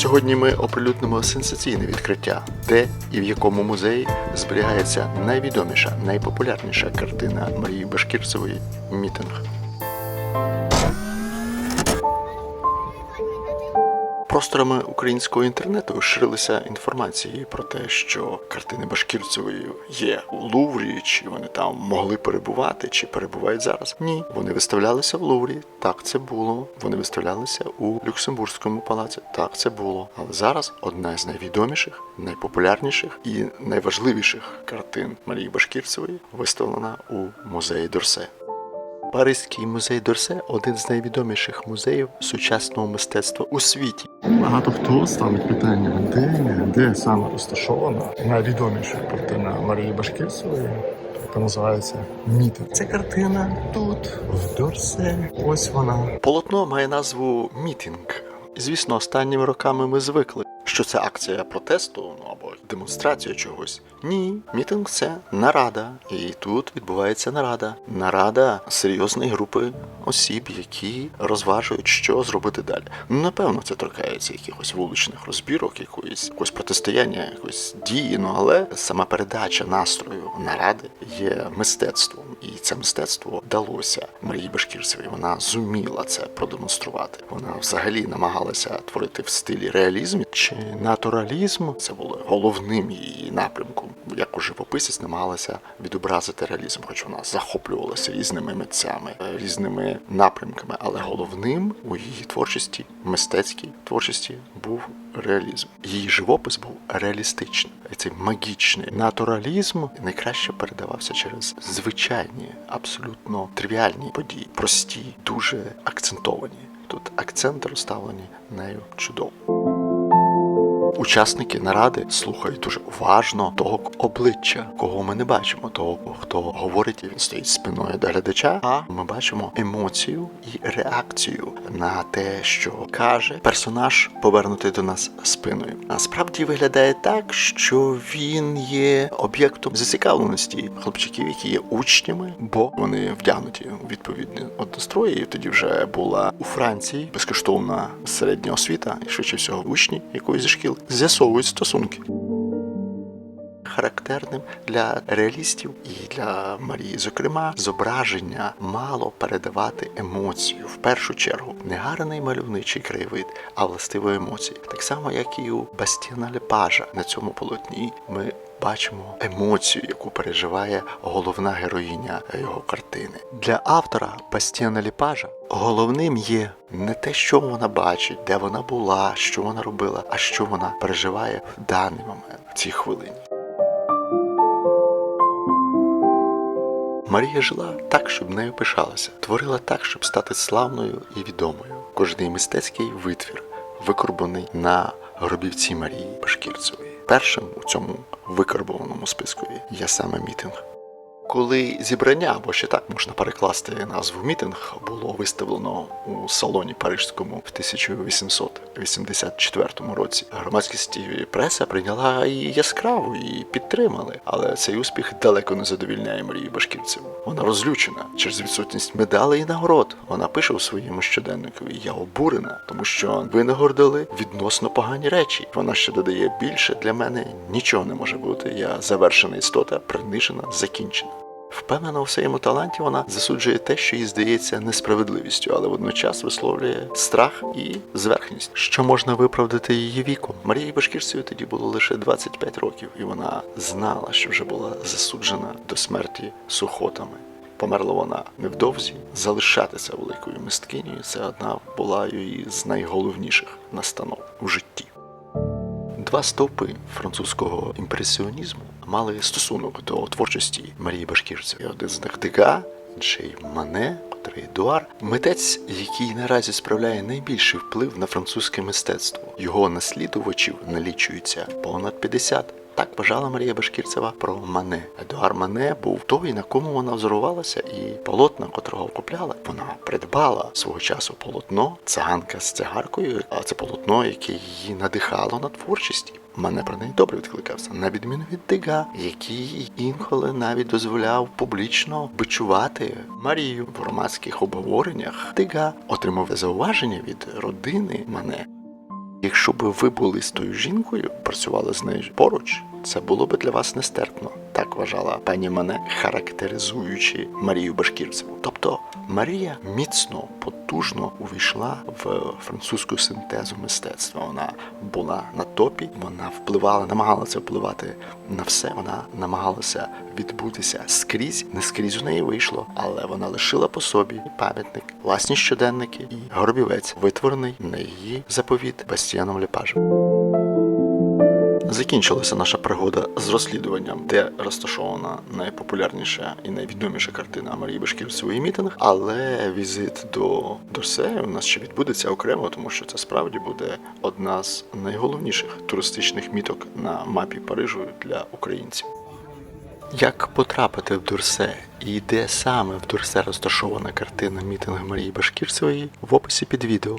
Сьогодні ми оприлюднимо сенсаційне відкриття, де і в якому музеї зберігається найвідоміша, найпопулярніша картина Марії Башкірцевої Мітинг. Просторами українського інтернету ширилися інформації про те, що картини Башкірцевої є у Луврі, чи вони там могли перебувати, чи перебувають зараз. Ні, вони виставлялися в Луврі. Так це було. Вони виставлялися у Люксембурзькому палаці. Так це було. Але зараз одна з найвідоміших, найпопулярніших і найважливіших картин Марії Башкірцевої виставлена у музеї Дорсе. Паризький музей Дорсе один з найвідоміших музеїв сучасного мистецтва у світі. Багато хто ставить питання, де, де саме розташована найвідоміша картина Марії Башкірцевої, яка називається Мітинг. Це картина тут, в Дорсе. Ось вона. Полотно має назву Мітинг. Звісно, останніми роками ми звикли, що це акція протесту ну або демонстрація чогось. Ні, мітинг це нарада, і тут відбувається нарада. Нарада серйозної групи осіб, які розважують, що зробити далі. Ну напевно, це торкається якихось вуличних розбірок, якоїсь якогось протистояння, якоїсь дії. Ну але сама передача настрою наради є мистецтвом, і це мистецтво вдалося Марії Башкірцевій. Вона зуміла це продемонструвати. Вона взагалі намагалася творити в стилі реалізм чи натуралізм. Це було головним її напрямком. Як у живописець намагалася відобразити реалізм, хоч вона захоплювалася різними митцями, е, різними напрямками. Але головним у її творчості, мистецькій творчості, був реалізм. Її живопис був реалістичний. Цей магічний натуралізм найкраще передавався через звичайні, абсолютно тривіальні події, прості, дуже акцентовані. Тут акценти розставлені нею чудово. Учасники наради слухають дуже уважно того обличчя, кого ми не бачимо, того, хто говорить, і він стоїть спиною до глядача. А ми бачимо емоцію і реакцію на те, що каже персонаж, повернутий до нас спиною. Насправді виглядає так, що він є об'єктом зацікавленості хлопчиків, які є учнями, бо вони вдягнуті у відповідні однострої. І тоді вже була у Франції безкоштовна середня освіта, і швидше всього учні якоїсь зі шкіл з'ясовують стосунки. Характерним для реалістів і для Марії, зокрема, зображення мало передавати емоцію в першу чергу не гарний мальовничий краєвид, а властиво емоції. Так само, як і у Бастіна Лепажа на цьому полотні ми бачимо емоцію, яку переживає головна героїня його картини. Для автора Бастіна Ліпажа головним є не те, що вона бачить, де вона була, що вона робила, а що вона переживає в даний момент, в цій хвилині. Марія жила так, щоб нею пишалася, творила так, щоб стати славною і відомою. Кожний мистецький витвір викорбаний на гробівці Марії Башкірцевої. Першим у цьому викарбованому списку є саме мітинг. Коли зібрання, або ще так можна перекласти назву мітинг, було виставлено у салоні Парижському в 1884 році, громадськість і преса прийняла її яскраво і підтримали. Але цей успіх далеко не задовільняє Марії Башківцеву. Вона розлючена через відсутність медалей і нагород. Вона пише у своєму щоденнику: Я обурена, тому що ви нагородили відносно погані речі. Вона ще додає більше для мене нічого не може бути. Я завершена істота, принижена, закінчена. Впевнена у своєму таланті, вона засуджує те, що їй здається несправедливістю, але водночас висловлює страх і зверхність, що можна виправдати її віком. Марії Башкірцеві тоді було лише 25 років, і вона знала, що вже була засуджена до смерті сухотами. Померла вона невдовзі. Залишатися великою мисткинею це одна була її з найголовніших настанов у житті. Два стовпи французького імпресіонізму мали стосунок до творчості Марії Башкірцевої. Один з них Дега, інший Мане, котрий Едуар. Митець, який наразі справляє найбільший вплив на французьке мистецтво. Його наслідувачів налічується понад 50. Так вважала Марія Башкірцева про Мане. Едуар Мане був той, на кому вона взорувалася, і полотна, котрого купляла, вона придбала свого часу полотно, циганка з цигаркою, а це полотно, яке її надихало на творчість. Мене про неї добре відкликався, на відміну від Дега, який інколи навіть дозволяв публічно бичувати Марію в громадських обговореннях. Дега отримав зауваження від родини Мане. Якщо б ви були з тою жінкою, працювали з нею поруч, це було б для вас нестерпно. Вважала пані мене, характеризуючи Марію Башкірцеву. Тобто Марія міцно, потужно увійшла в французьку синтезу мистецтва. Вона була на топі, вона впливала, намагалася впливати на все. Вона намагалася відбутися скрізь. Не скрізь у неї вийшло, але вона лишила по собі пам'ятник, власні щоденники і гробівець, витворений на її заповіт Бастіаном Лепажем. Закінчилася наша пригода з розслідуванням, де розташована найпопулярніша і найвідоміша картина Марії Башкірцевої мітинг. Але візит до Дорсе у нас ще відбудеться окремо, тому що це справді буде одна з найголовніших туристичних міток на мапі Парижу для українців. Як потрапити в Дурсе і де саме в Дурсе розташована картина мітинг Марії Башкірцевої в описі під відео.